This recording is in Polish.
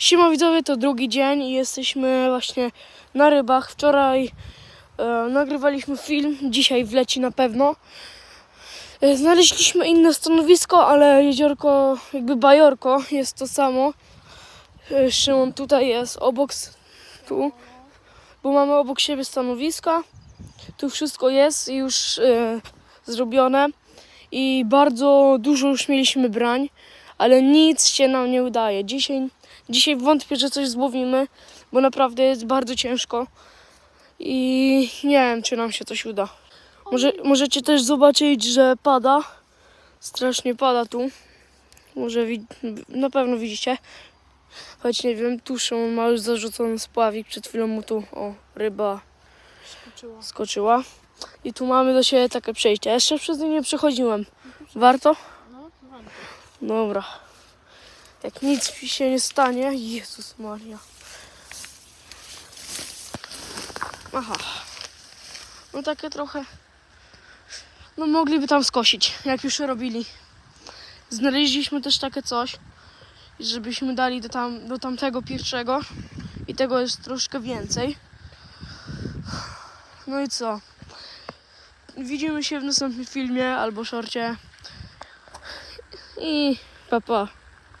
Siema widzowie, to drugi dzień i jesteśmy właśnie na rybach. Wczoraj e, nagrywaliśmy film, dzisiaj wleci na pewno. E, znaleźliśmy inne stanowisko, ale jeziorko, jakby bajorko jest to samo. E, Szymon tutaj jest obok, tu, bo mamy obok siebie stanowiska. Tu wszystko jest już e, zrobione i bardzo dużo już mieliśmy brań, ale nic się nam nie udaje. Dzisiaj, dzisiaj wątpię, że coś złowimy, bo naprawdę jest bardzo ciężko i nie wiem, czy nam się coś uda. Może, możecie też zobaczyć, że pada. Strasznie pada tu. Może na pewno widzicie. Choć nie wiem, tu Szymon ma już zarzucony spławik. Przed chwilą mu tu, o, ryba Skoczyła. skoczyła. I tu mamy do siebie takie przejście. Jeszcze przez nie nie przechodziłem. Warto? Dobra. Jak nic mi się nie stanie. Jezus Maria. Aha. No takie trochę. No mogliby tam skosić, jak już robili. Znaleźliśmy też takie coś, żebyśmy dali do, tam, do tamtego pierwszego. I tego jest troszkę więcej. No i co? Widzimy się w następnym filmie albo szorcie. І па-па.